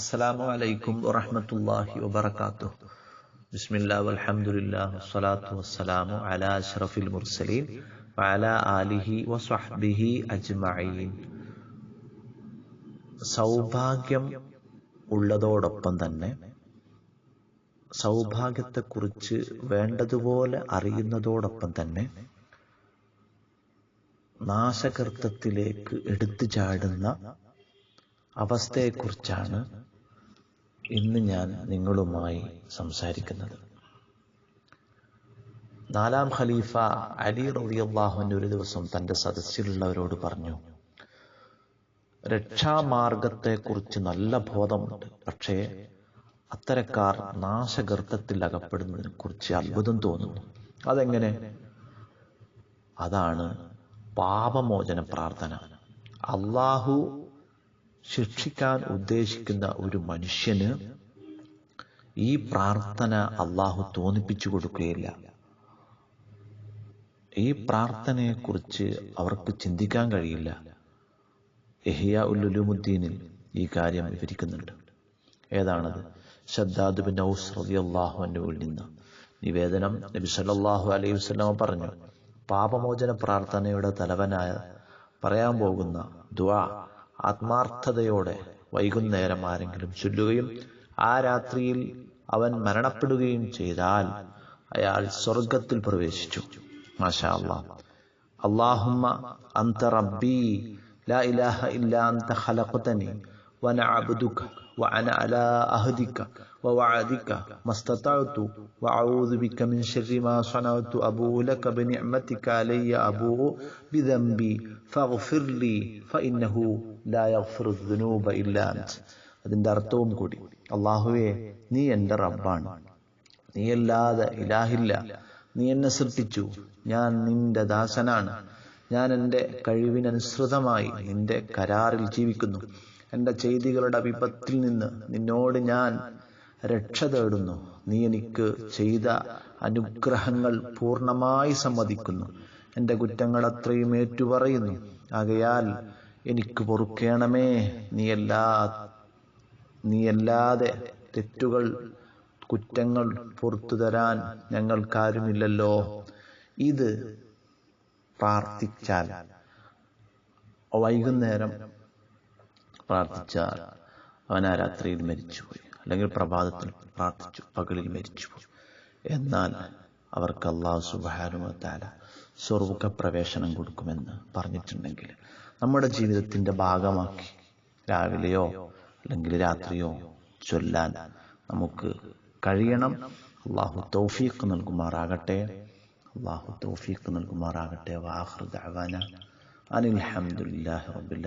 അസ്സലാമു അലൈക്കും വറഹ്മത്തുള്ളാഹി വബർക്കാത്തു ബിസ്മില്ലാഹി വൽഹംദുലില്ലാഹി വസ്സലാത്തു വസ്സലാമു അലാ അഷ്റഫിൽ മുർസലീൻ വഅലാ ആലിഹി വസ്വഹ്ബിഹി അജ്മഈൻ സൗഭാഗ്യം ഉള്ളതോടൊപ്പം തന്നെ സൗഭാഗ്യത്തെക്കുറിച്ച് വേണ്ടതുപോലെ അറിയുന്നതോടൊപ്പം തന്നെ നാശകൃത്യത്തിലേക്ക് എടുത്തു ചാടുന്ന അവസ്ഥയെക്കുറിച്ചാണ് ഇന്ന് ഞാൻ നിങ്ങളുമായി സംസാരിക്കുന്നത്. നാലാം ഖലീഫ അലി റളിയല്ലാഹുവിന്റെ ഒരു ദിവസം തന്റെ സദസ്സിലുള്ളവരോട് പറഞ്ഞു രക്ഷാമാർഗത്തെക്കുറിച്ച് നല്ല ബോധമുണ്ട്. പക്ഷേ അത്തരക്കാർ നാശഗർത്തത്തിൽ അകപ്പെടുന്നതിനെ കുറിച്ച് അത്ഭുതം തോന്നുന്നു. അതെങ്ങനെ? അതാണ് പാപമോചന പ്രാർത്ഥന. അള്ളാഹു ശിക്ഷിക്കാൻ ഉദ്ദേശിക്കുന്ന ഒരു മനുഷ്യന് ഈ പ്രാർത്ഥന അള്ളാഹു തോന്നിപ്പിച്ചു കൊടുക്കുകയില്ല. ഈ പ്രാർത്ഥനയെക്കുറിച്ച് അവർക്ക് ചിന്തിക്കാൻ കഴിയില്ല. എഹിയ ഉല്ലുലുമുദ്ദീനിൽ ഈ കാര്യം വിവരിക്കുന്നുണ്ട്. ഏതാണത്? ഷദ്ദാദ് ബിൻ ഔസ് അള്ളാഹുവിന്റെ അൻഹുവിൽ നിന്ന് നിവേദനം നബി സല്ലല്ലാഹു അലൈഹി വസ്ലാമ പറഞ്ഞു. പാപമോചന പ്രാർത്ഥനയുടെ തലവനായ പറയാൻ പോകുന്ന ദുആ ആത്മാർത്ഥതയോടെ വൈകുന്നേരം ആരെങ്കിലും ചൊല്ലുകയും ആ രാത്രിയിൽ അവൻ മരണപ്പെടുകയും ചെയ്താൽ അയാൾ സ്വർഗത്തിൽ പ്രവേശിച്ചു. മാഷാ അള്ളാഹുമ്മ അന്ത റബ്ബി ലാ ഇലാഹ ഇല്ല അന്ത ഖലഖതനി. وأنا عبدك وأنا على أهدك ووعدك ما استطعت وأعوذ بك من شر ما صنعت أبوء لك بنعمتك علي أبوء بذنبي فاغفر لي فإنه لا يغفر الذنوب إلا أنت അതിന്റെ അർത്ഥവും കൂടി അള്ളാഹുവേ നീ എൻ്റെ റബ്ബാണ് നീയല്ലാതെ ഇലാഹില്ല നീ എന്നെ സൃഷ്ടിച്ചു ഞാൻ നിന്റെ ദാസനാണ് ഞാൻ എൻ്റെ കഴിവിനനുസൃതമായി നിന്റെ കരാറിൽ ജീവിക്കുന്നു എന്റെ ചെയ്തികളുടെ വിപത്തിൽ നിന്ന് നിന്നോട് ഞാൻ രക്ഷ തേടുന്നു. നീ എനിക്ക് ചെയ്ത അനുഗ്രഹങ്ങൾ പൂർണമായി സമ്മതിക്കുന്നു. എന്റെ കുറ്റങ്ങൾ അത്രയും ഏറ്റുപറയുന്നു. ആകയാൽ എനിക്ക് പൊറുക്കേണമേ. നീ അല്ലാതെ തെറ്റുകൾ കുറ്റങ്ങൾ പുറത്തു തരാൻ ഞങ്ങൾക്കാരുമില്ലല്ലോ. ഇത് പ്രാർത്ഥിച്ചാൽ വൈകുന്നേരം പ്രാർത്ഥിച്ചാൽ അവൻ ആ രാത്രിയിൽ മരിച്ചുപോയി. അല്ലെങ്കിൽ പ്രഭാതത്തിൽ പ്രാർത്ഥിച്ചു പകലിൽ മരിച്ചുപോയി. എന്നാൽ അവർക്ക് അള്ളാഹു സുബാനുമത്താല സ്വർഗ പ്രവേശനം കൊടുക്കുമെന്ന് പറഞ്ഞിട്ടുണ്ടെങ്കിൽ നമ്മുടെ ജീവിതത്തിന്റെ ഭാഗമാക്കി രാവിലെയോ അല്ലെങ്കിൽ രാത്രിയോ ചൊല്ലാൻ നമുക്ക് കഴിയണം. അള്ളാഹു തൗഫീഖ് നൽകുമാറാകട്ടെ. അള്ളാഹു തൗഫീഖ് നൽകുമാറാകട്ടെ. വാഹൃദ് ദഅവാന അനിൽ റബ്ബിൽ